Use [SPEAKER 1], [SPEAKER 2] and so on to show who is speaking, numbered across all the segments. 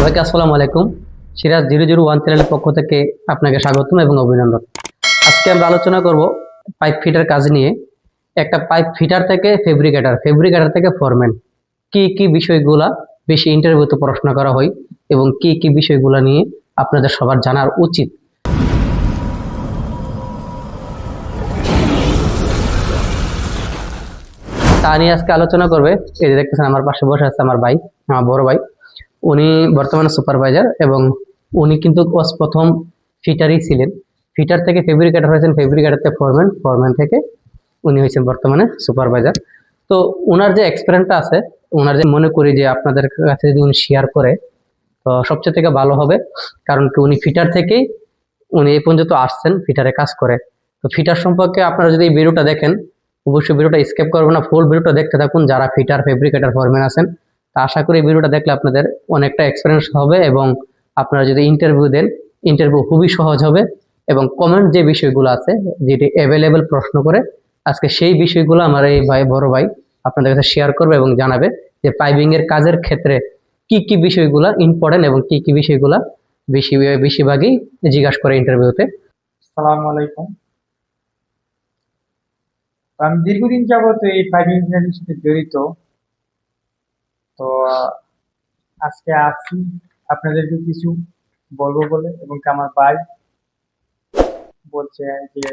[SPEAKER 1] সবাইকে আসসালামু আলাইকুম। সিরাজ জিরো জিরো ওয়ান চ্যানেলের পক্ষ থেকে আপনাকে স্বাগতম এবং অভিনন্দন। আজকে আমরা আলোচনা করব পাইপ ফিটার কাজ নিয়ে। একটা পাইপ ফিটার থেকে ফেব্রিকেটার ফেব্রিকেটার থেকে ফরম্যান। কি কি বিষয়গুলা বেশি ইন্টারভিউতে প্রশ্ন করা হয় এবং কি কি বিষয়গুলো নিয়ে আপনাদের সবার জানার উচিত। তা নিয়ে আজকে আলোচনা করবে। এই যে দেখতেছেন, আমার পাশে বসে আছে আমার ভাই, আমার বড় ভাই। উনি বর্তমানে সুপারভাইজার এবং উনি কিন্তু প্রথম ফিটারই ছিলেন। ফিটার থেকে ফেব্রিকেটার হয়েছেন ফেব্রিকেটার থেকে ফরম্যান ফরম্যান থেকে উনি হয়েছেন বর্তমানে সুপারভাইজার। তো ওনার যে এক্সপিরিয়েন্সটা আছে ওনার যে মনে করি যে আপনাদের কাছে যদি উনি শেয়ার করে, তো সবচেয়ে থেকে ভালো হবে। কারণ কি উনি ফিটার থেকেই উনি এই পর্যন্ত আসছেন, ফিটারে কাজ করে। তো ফিটার সম্পর্কে আপনারা যদি এই ভিডিওটা দেখেন, অবশ্যই ভিডিওটা স্কেপ করবেন না ফুল ভিডিওটা দেখতে থাকুন। যারা ফিটার ফেব্রিকেটার ফরম্যান আছেন তা আশা করি ভিডিওটা দেখলে আপনাদের অনেকটা এক্সপিরিয়েন্স হবে এবং আপনারা যদি ইন্টারভিউ দেন ইন্টারভিউ খুবই সহজ হবে এবং কমেন্ট যে বিষয়গুলো আছে, যেটি অ্যাভেলেবেল প্রশ্ন করে, আজকে সেই বিষয়গুলো আমার এই ভাই, বড় ভাই আপনাদের কাছে শেয়ার করবে এবং জানাবে যে পাইপিং এর কাজের ক্ষেত্রে কি কি বিষয়গুলো ইম্পর্টেন্ট এবং কি কি বিষয়গুলো বেশি, বেশিরভাগই জিজ্ঞাসা করে ইন্টারভিউতে
[SPEAKER 2] সালাম আলাইকুম। আমি দীর্ঘদিন যাবত এই পাইপিং ইঞ্জিনিয়ারিং সাথে জড়িত। তো আজকে আসছি। আপনাদেরকে কিছু বলব বলে এবং আমার ভাই বলছে যে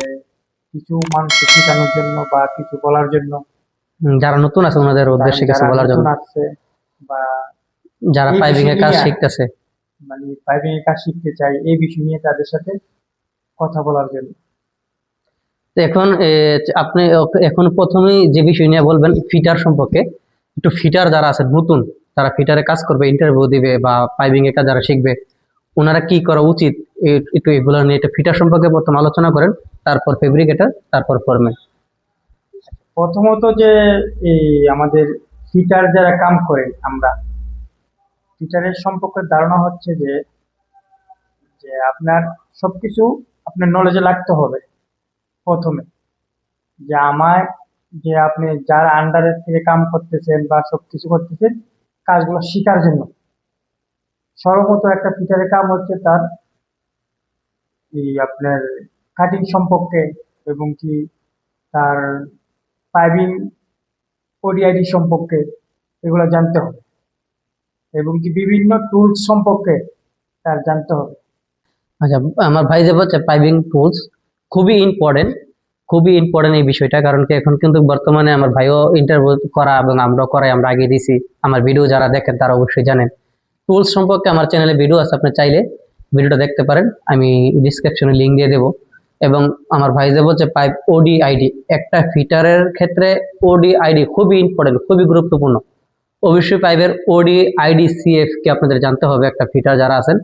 [SPEAKER 2] কিছু মানুষকে শেখানোর জন্য বা কিছু বলার জন্য।
[SPEAKER 1] যারা নতুন আছে ওনাদের উদ্দেশ্যে কিছু বলার জন্য।
[SPEAKER 2] আসছে বা
[SPEAKER 1] যারা পাইপিং এর কাজ শিখতেছে।
[SPEAKER 2] মানে পাইপিং এর কাজ শিখতে চাই এই বিষয় নিয়ে তাদের সাথে কথা বলার জন্য।
[SPEAKER 1] তো এখন আপনি এখন প্রথমেই যে বিষয় নিয়ে বলবেন ফিটার সম্পর্কে। একটু ফিটার যারা আছে, নতুন, তারা ফিটারে কাজ করবে ইন্টারভিউ দিবে বা পাইপিং এর কাজ যারা শিখবে ওনারা কি করা উচিত? একটু এগুলো নিয়ে একটু ফিটার সম্পর্কে প্রথম আলোচনা করেন, তারপর ফেব্রিকেটার তারপর ফরম্যান
[SPEAKER 2] প্রথমত যে আমাদের ফিটার যারা কাম করে আমরা ফিটারের সম্পর্কে ধারণা হচ্ছে যে যে আপনার সবকিছু আপনার নলেজে লাগতে হবে প্রথমে। যে আমার যে আপনি যার আন্ডারের থেকে কাম করতেছেন বা সবকিছু করতেছেন, কাজগুলো শিকার জন্য। সর্বপ্রথম একটা ফিটারের কাম হচ্ছে তার এই আপনার কাটিং সম্পর্কে এবং কি তার পাইপিং ওডিআইডি সম্পর্কে এগুলো জানতে হবে। এবং কি বিভিন্ন টুলস সম্পর্কে তার জানতে হবে।
[SPEAKER 1] আচ্ছা আমার ভাই যে বলছে পাইপিং টুলস খুবই ইম্পর্টেন্ট খুবই ইম্পর্টেন্ট এই বিষয়টা, কারণ কি এখন কিন্তু বর্তমানে আমার ভাইও ইন্টারভিউ করা এবং আমরাও করাই, আমরা আগে দিছি। আমার ভিডিও যারা দেখেন তারা অবশ্যই জানেন। টুলস সম্পর্কে আমার চ্যানেলে ভিডিও আছে, আপনি চাইলে ভিডিওটা দেখতে পারেন। আমি ডিসক্রিপশনে লিঙ্ক দিয়ে দেবো। এবং আমার ভাই যে বলছে পাইপ ওডি আইডি একটা ফিটারের ক্ষেত্রে ওডি আইডি খুবই ইম্পর্টেন্ট খুবই গুরুত্বপূর্ণ। অবশ্যই পাইপের ওডি আইডি সিএফ কি আপনাদের জানতে হবে, একটা ফিটার যারা আছেন।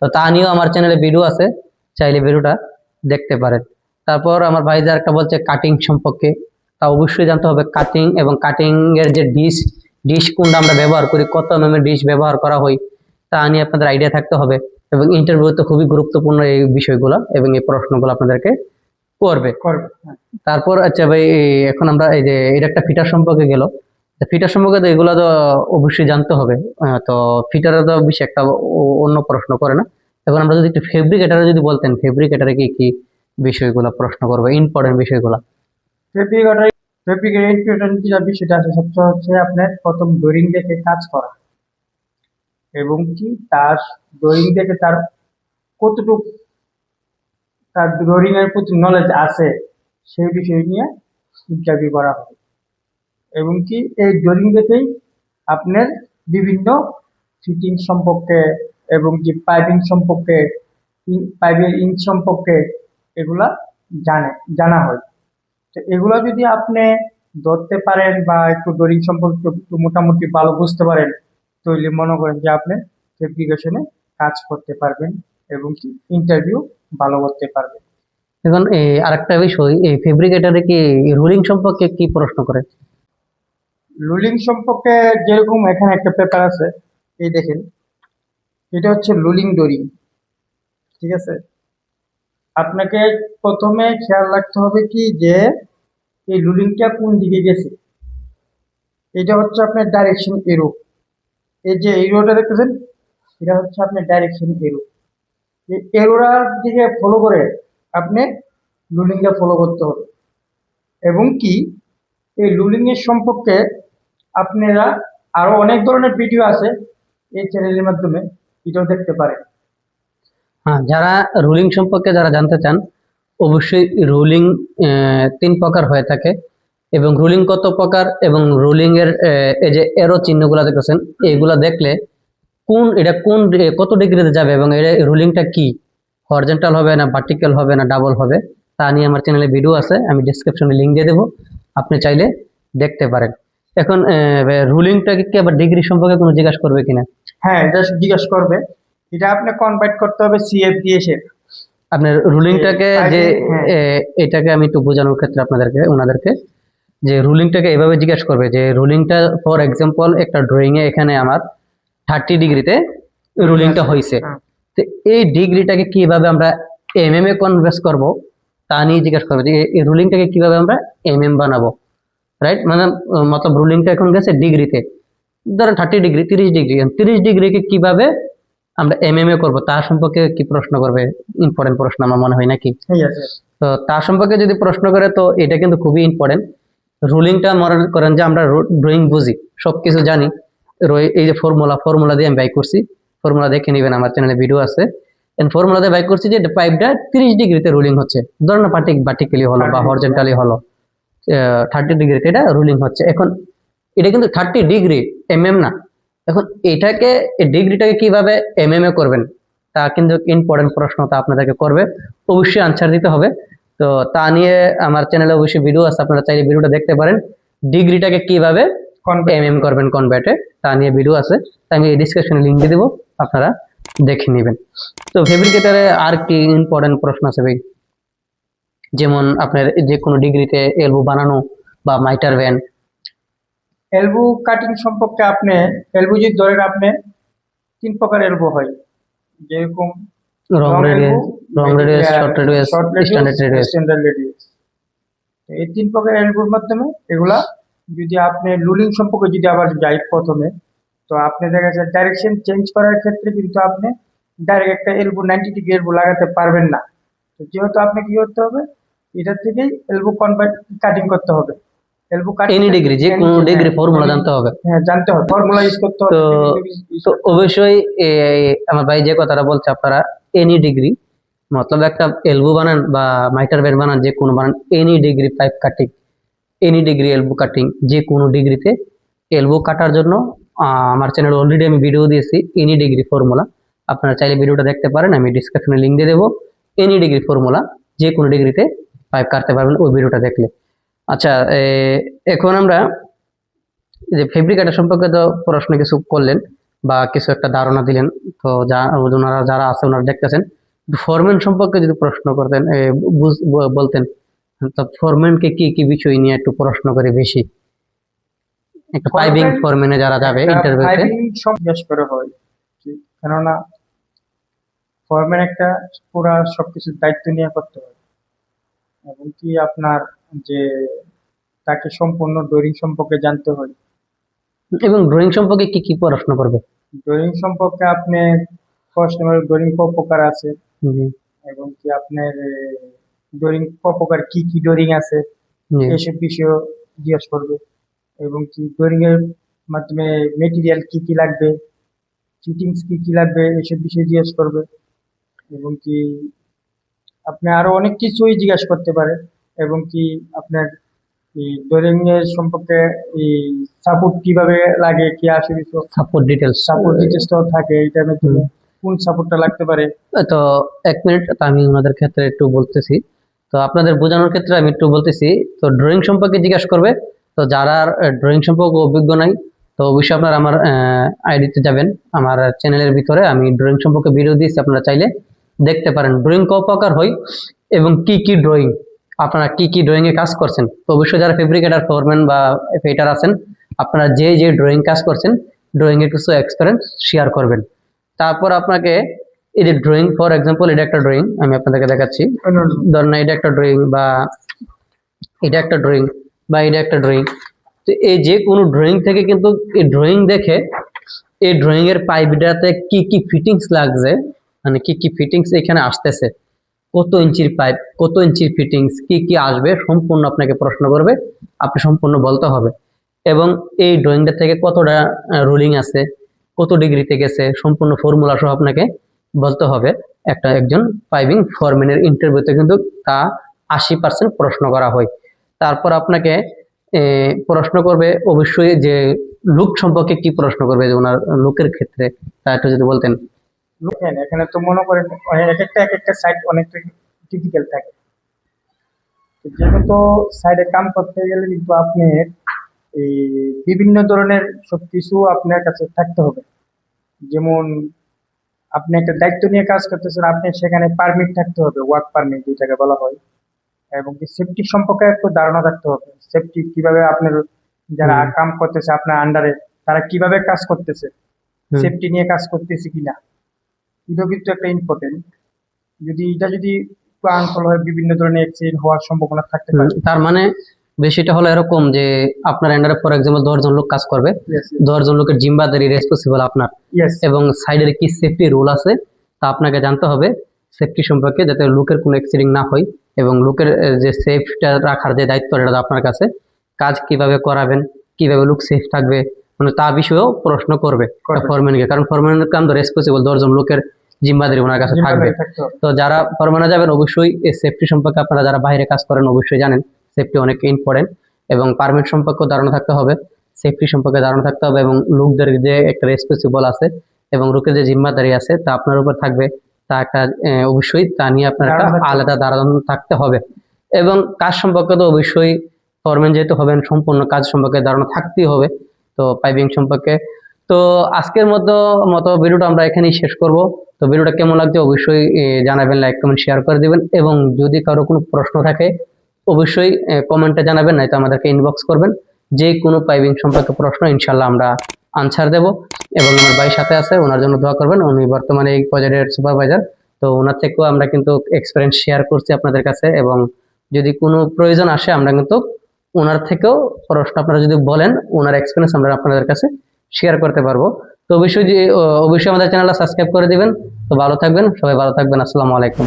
[SPEAKER 1] তো তা নিয়েও আমার চ্যানেলে ভিডিও আছে, চাইলে ভিডিওটা দেখতে পারেন। তারপর আমার ভাই যা একটা বলছে কাটিং সম্পর্কে তা অবশ্যই জানতে হবে কাটিং এবং কাটিং এর যে ডিশ ডিশ কোনটা আমরা ব্যবহার করি কত এম ডিশ ব্যবহার করা হয় তা নিয়ে আপনাদের আইডিয়া থাকতে হবে এবং ইন্টারভিউতে খুবই গুরুত্বপূর্ণ এই বিষয়গুলো এবং এই প্রশ্নগুলো আপনাদেরকে করবে।
[SPEAKER 2] হ্যাঁ।
[SPEAKER 1] তারপর আচ্ছা ভাই এখন আমরা এই যে এটা একটা ফিটার সম্পর্কে গেল। ফিটার সম্পর্কে তো এগুলো তো অবশ্যই জানতে হবে। তো ফিটারে তো বেশি একটা অন্য প্রশ্ন করে না। এখন আমরা যদি একটু ফেব্রিকেটারে যদি বলতেন ফেব্রিকেটারে কি কি বিষয়গুলো প্রশ্ন করবে ইম্পর্টেন্ট বিষয়গুলো।
[SPEAKER 2] ফেব্রিকেটার ফেব্রিকের যে বিষয়টা আছে সবচেয়ে হচ্ছে আপনার প্রথম ডোরিং দেখে কাজ করা। এবং কি? তার ড্রয়িং দেখে তার কতটুকু তার ড্রয়িং এর প্রতি নলেজ আছে, সেই বিষয় নিয়ে ইন্টারভিউ করা হবে। এবং কি? এই ড্রয়িং দেখেই আপনার বিভিন্ন ফিটিং সম্পর্কে এবং কি পাইপিং সম্পর্কে পাইপের ইঞ্চ সম্পর্কে এগুলা জানে জানা হয়। তো এগুলো যদি আপনি ধরতে পারেন বা একটু ড্রয়িং সম্পর্কে একটু মোটামুটি ভালো বুঝতে পারেন তাহলে মনে করেন যে আপনি ফেব্রিকেশনে কাজ করতে পারবেন এবং কি ইন্টারভিউ ভালো করতে পারবেন।
[SPEAKER 1] এখন এই আরেকটা বিষয় এই ফেব্রিকেটারে কি রুলিং সম্পর্কে কি প্রশ্ন করে?
[SPEAKER 2] লুলিং সম্পর্কে যেরকম এখানে একটা পেপার আছে এই দেখেন এটা হচ্ছে লুলিং ডোরিং ঠিক আছে? আপনাকে প্রথমে খেয়াল রাখতে হবে কি যে, এই লুলিংটা কোন দিকে গেছে? এটা হচ্ছে আপনার ডাইরেকশন এরো এই যে এরোটা দেখতেছেন, এটা হচ্ছে আপনার ডাইরেকশন এরো এই এরোরার দিকে ফলো করে আপনি লুলিংটা ফলো করতে হবে। এবং কি, এই লুলিং এর সম্পর্কে আপনারা আরও অনেক ধরনের ভিডিও আছে এই চ্যানেলের মাধ্যমে, এটাও দেখতে পারেন।
[SPEAKER 1] হ্যাঁ যারা রুলিং সম্পর্কে যারা জানতে চান, অবশ্যই রুলিং তিন প্রকার হয়ে থাকে এবং রুলিং কত প্রকার এবং রুলিং এর এই যে এরো চিহ্নগুলো দেখতেছেন এইগুলা দেখলে কোন, এটা কোন কত ডিগ্রিতে যাবে এবং এর রুলিংটা কি? হরিজন্টাল হবে না ভার্টিক্যাল হবে না ডাবল হবে? তা নিয়ে আমার চ্যানেলে ভিডিও আছে, আমি ডিসক্রিপশনে লিঙ্ক দিয়ে দেবো, আপনি চাইলে দেখতে পারেন। এখন রুলিংটাকে কি আবার ডিগ্রি সম্পর্কে কোনো জিজ্ঞাসা করবে কিনা?
[SPEAKER 2] হ্যাঁ এটা জিজ্ঞেস করবে। এটা আপনি কনভার্ট করতে হবে সিএফডিএস এর
[SPEAKER 1] আপনার রুলিংটাকে যে
[SPEAKER 2] হ্যাঁ।
[SPEAKER 1] এটাকে আমি একটু বোঝানোর ক্ষেত্রে আপনাদেরকে ওনাদেরকে যে রুলিংটাকে এভাবে জিজ্ঞাসা করবে যে রুলিংটা ফর এক্সাম্পল একটা ড্রয়িং এ এখানে আমার থার্টি ডিগ্রিতে রুলিংটা হয়েছে
[SPEAKER 2] হ্যাঁ।
[SPEAKER 1] তো এই ডিগ্রিটাকে কীভাবে আমরা এম এম এ কনভার্স করব তা নিয়ে জিজ্ঞাসা করবে যে এই রুলিংটাকে কীভাবে আমরা এম এম বানাবো? রাইট মানে মতলব রুলিংটা এখন গেছে ডিগ্রিতে ধরেন থার্টি ডিগ্রি তিরিশ ডিগ্রি তিরিশ ডিগ্রিকে কীভাবে আমরা এম এম এ করব তার সম্পর্কে কি প্রশ্ন করবে? ইম্পর্টেন্ট প্রশ্ন আমার মনে হয় নাকি? তো তার সম্পর্কে যদি প্রশ্ন করে তো এটা কিন্তু খুবই ইম্পর্টেন্ট রুলিংটা মনে করেন যে আমরা ড্রয়িং বুঝি সব কিছু জানি এই যে ফর্মুলা ফর্মুলা দিয়ে আমি বাই করছি। ফর্মুলা দেখে নেবেন আমার চ্যানেলে ভিডিও আছে। ফর্মুলা দিয়ে বাই করছি যে পাইপটা তিরিশ ডিগ্রিতে রুলিং হচ্ছে। ধরেন পার্টিক ভার্টিক্যালি হলো বা
[SPEAKER 2] 30
[SPEAKER 1] হরজেন্টালি হলো থার্টি ডিগ্রিতে এটা রুলিং হচ্ছে। এখন এটা কিন্তু থার্টি ডিগ্রি এম এম না। এখন এটাকে এই ডিগ্রিটাকে কীভাবে এম এম এ করবেন তা কিন্তু ইম্পর্টেন্ট প্রশ্ন তা আপনাদেরকে করবে। অবশ্যই আনসার দিতে হবে। তো তা নিয়ে আমার চ্যানেলে অবশ্যই ভিডিও আছে আপনারা চাইলে ভিডিওটা দেখতে পারেন। ডিগ্রিটাকে কীভাবে এম এম করবেন কনভার্টে তা নিয়ে ভিডিও আছে। তা আমি ডিসক্রিপশনে লিঙ্ক দিয়ে দেবো আপনারা দেখে নেবেন। তো ফেব্রিকেটারে আর কি ইম্পর্টেন্ট প্রশ্ন আছে ভাই? যেমন আপনার যে কোনো ডিগ্রিতে এলবো বানানো বা মাইটার ভ্যান
[SPEAKER 2] এলবো কাটিং সম্পর্কে আপনি এলবো যদি ধরেন আপনি তিন প্রকার এলবো হয়। যেরকম
[SPEAKER 1] long radius long radius short radius standard radius
[SPEAKER 2] standard radius এই তিন প্রকার এলবোর মাধ্যমে এগুলা যদি আপনি লুলিং সম্পর্কে যদি আবার যাই প্রথমে তো আপনি দেখা যাচ্ছে ডাইরেকশন চেঞ্জ করার ক্ষেত্রে কিন্তু আপনি ডাইরেক্ট একটা এলবো নাইনটি ডিগ্রি এলবো লাগাতে পারবেন না। তো যেহেতু আপনি কি করতে হবে এটার থেকেই এলবো কনভার্ট কাটিং করতে হবে। এলবো কাটিং
[SPEAKER 1] এনি ডিগ্রি যে কোনো ডিগ্রি ফর্মুলা জানতে হবে।
[SPEAKER 2] হ্যাঁ জানতে হবে। ফর্মুলা ইউজ করতে হবে।
[SPEAKER 1] তো অবশ্যই আমার ভাই যে কথাটা বলছে আপনারা এনি ডিগ্রি মতলব একটা এলবো বানান বা মাইটার বের বানান যে কোনো বানান any degree pipe cutting any degree elbow cutting যে কোনো ডিগ্রিতে এলবো কাটার জন্য আমার চ্যানেল অলরেডি আমি ভিডিও দিয়েছি এনি ডিগ্রি ফর্মুলা আপনারা চাইলে ভিডিওটা দেখতে পারেন আমি ডিসক্রিপশনে লিঙ্ক দিয়ে দেবো। এনি ডিগ্রি ফর্মুলা যে কোনো ডিগ্রিতে পাইপ কাটতে পারবেন ওই ভিডিওটা দেখলে। আচ্ছা এখন আমরা যে ফেব্রিকেটার সম্পর্কে তো প্রশ্ন কিছু করলেন বা কিছু একটা ধারণা দিলেন তো যা ওনারা যারা আছে ওনারা দেখতেছেন। ফরম্যান সম্পর্কে যদি প্রশ্ন করতেন বলতেন তো ফরম্যানকে কি কি বিষয় নিয়ে একটু প্রশ্ন করে বেশি? একটা পাইপিং ফরম্যানে যারা যাবে ইন্টারভিউতে
[SPEAKER 2] সব জিজ্ঞেস করে হয় কেননা ফরম্যান একটা পুরা সবকিছুর দায়িত্ব নিয়ে করতে হয়। এবং কি আপনার যে তাকে সম্পূর্ণ ডোরিং সম্পর্কে জানতে হয়।
[SPEAKER 1] এবং ড্রয়িং সম্পর্কে কি কি পড়াশোনা করবে?
[SPEAKER 2] ড্রয়িং সম্পর্কে আপনি ফার্স্ট নাম্বার ডোরিং ক প্রকার আছে। এবং কি আপনার ডোরিং ক প্রকার কি কি ডোরিং আছে এসব বিষয় জিজ্ঞেস করবে। এবং কি ডোরিং এর মাধ্যমে মেটেরিয়াল কি কি লাগবে ফিটিংস কি কি লাগবে এসব বিষয় জিজ্ঞেস করবে। এবং কি আপনি আরও অনেক কিছুই জিজ্ঞেস করতে পারে। এবং কি আপনার এই সম্পর্কে এই সাপোর্ট কীভাবে লাগে কি আসে
[SPEAKER 1] সাপোর্ট ডিটেলস
[SPEAKER 2] সাপোর্ট ডিটেলসটাও থাকে এইটার মাধ্যমে কোন সাপোর্টটা লাগতে পারে?
[SPEAKER 1] তো এক মিনিট আমি ওনাদের ক্ষেত্রে একটু বলতেছি। তো আপনাদের বোঝানোর ক্ষেত্রে আমি একটু বলতেছি তো ড্রয়িং সম্পর্কে জিজ্ঞাসা করবে তো যারা ড্রয়িং সম্পর্কে অভিজ্ঞ নাই তো অবশ্যই আপনারা আমার আইডিতে যাবেন আমার চ্যানেলের ভিতরে আমি ড্রয়িং সম্পর্কে ভিডিও দিয়েছি আপনারা চাইলে দেখতে পারেন। ড্রয়িং ক প্রকার হয় এবং কি কি ড্রয়িং আপনারা কি কি ড্রয়িং এ কাজ করছেন? অবশ্যই যারা ফেব্রিকেটার ফরম্যান বা ফেটার আছেন, আপনারা যে যে ড্রয়িং কাজ করছেন ড্রয়িং এর কিছু এক্সপিরিয়েন্স শেয়ার করবেন। তারপর আপনাকে এই যে ড্রয়িং ফর এক্সাম্পল এটা একটা ড্রয়িং আমি আপনাদেরকে দেখাচ্ছি। ধরেন এটা একটা ড্রয়িং বা এটা একটা ড্রয়িং বা এটা একটা ড্রয়িং তো এই যে কোনো ড্রয়িং থেকে কিন্তু এই ড্রয়িং দেখে এই ড্রয়িং এর পাইপটাতে কি কি ফিটিংস লাগছে মানে কি কি ফিটিংস এখানে আসতেছে। কত ইঞ্চির পাইপ কত ইঞ্চির ফিটিংস কি কি আসবে, সম্পূর্ণ আপনাকে প্রশ্ন করবে, আপনি সম্পূর্ণ বলতে হবে। এবং এই ড্রয়িংটা থেকে কতটা রুলিং আছে, কত ডিগ্রিতে গেছে, সম্পূর্ণ ফর্মুলা সহ আপনাকে বলতে হবে। একটা একজন পাইপিং ফরম্যানের ইন্টারভিউতে কিন্তু তা আশি পার্সেন্ট প্রশ্ন করা হয়। তারপর আপনাকে প্রশ্ন করবে অবশ্যই যে লুক সম্পর্কে কি প্রশ্ন করবে, যে ওনার লুকের ক্ষেত্রে, তা একটু যদি বলতেন।
[SPEAKER 2] দেখেন এখানে তো মনে করেন এক একটা এক একটা সাইড অনেকটা ডিফিকাল্ট থাকে। তো যেহেতু সাইডে কাম করতে গেলে কিন্তু আপনি এই বিভিন্ন ধরনের সবকিছু আপনার কাছে থাকতে হবে। যেমন আপনি একটা দায়িত্ব নিয়ে কাজ করতেছেন আপনি সেখানে পারমিট থাকতে হবে ওয়ার্ক পারমিট যেটাকে বলা হয়। এবং সেফটি সম্পর্কে একটু ধারণা থাকতে হবে। সেফটি কীভাবে আপনার যারা কাম করতেছে আপনার আন্ডারে তারা কীভাবে কাজ করতেছে? সেফটি নিয়ে কাজ করতেছে কিনা? এটাও কিন্তু একটা ইম্পর্টেন্ট যদি এটা যদি হয় বিভিন্ন ধরনের অ্যাক্সিডেন্ট হওয়ার সম্ভাবনা থাকতে পারে।
[SPEAKER 1] তার মানে বেশিটা হলো এরকম যে আপনার আন্ডারে ফর এক্সাম্পল দশজন লোক কাজ করবে। দশজন লোকের জিম্বাদারি রেসপন্সিবল আপনার। এবং সাইডের কি সেফটি রুল আছে তা আপনাকে জানতে হবে সেফটি সম্পর্কে যাতে লোকের কোনো অ্যাক্সিডেন্ট না হয় এবং লোকের যে সেফটা রাখার যে দায়িত্ব এটা আপনার কাছে কাজ কীভাবে করাবেন কীভাবে লোক সেফ থাকবে মানে তা বিষয়েও প্রশ্ন করবে। ফরম্যানকে কারণ ফরম্যানের কাম তো রেসপন্সিবল দশজন লোকের জিম্বাদারি ওনার কাছে থাকবে। তো যারা ফরমানে যাবেন অবশ্যই এই সেফটি সম্পর্কে আপনারা যারা বাইরে কাজ করেন অবশ্যই জানেন সেফটি অনেক ইম্পর্টেন্ট এবং পারমিট সম্পর্কেও ধারণা থাকতে হবে সেফটি সম্পর্কে ধারণা থাকতে হবে এবং লোকদের যে একটা রেসপন্সিবল আছে এবং লোকের যে জিম্মাদারি আছে তা আপনার উপর থাকবে। তা একটা অবশ্যই তা নিয়ে আপনার একটা। আলাদা ধারণা থাকতে হবে। এবং কাজ সম্পর্কে তো অবশ্যই ফরম্যান যেহেতু হবেন সম্পূর্ণ কাজ সম্পর্কে ধারণা থাকতেই হবে। তো পাইপিং সম্পর্কে তো আজকের মতো মতো ভিডিওটা আমরা এখানেই শেষ করব। তো ভিডিওটা কেমন লাগছে অবশ্যই জানাবেন লাইক কমেন্ট শেয়ার করে দিবেন। এবং যদি কারও কোনো প্রশ্ন থাকে, অবশ্যই কমেন্টে জানাবেন, নয়তো আমাদেরকে ইনবক্স করবেন। যে কোনো পাইপিং সম্পর্কে প্রশ্ন ইনশাল্লাহ আমরা আনসার দেব। এবং আমার ভাই সাথে আছে, ওনার জন্য দোয়া করবেন। উনি বর্তমানে এই প্রজেক্টের সুপারভাইজার তো ওনার থেকেও আমরা কিন্তু এক্সপিরিয়েন্স শেয়ার করছি আপনাদের কাছে। এবং যদি কোনো প্রয়োজন আসে, আমরা কিন্তু ওনার থেকেও প্রশ্ন আপনারা যদি বলেন, ওনার এক্সপিরিয়েন্স আমরা আপনাদের কাছে শেয়ার করতে পারব। তো অবশ্যই অবশ্যই আমাদের চ্যানেলটা সাবস্ক্রাইব করে দিবেন। তো ভালো থাকবেন, সবাই ভালো থাকবেন। আসসালামু আলাইকুম।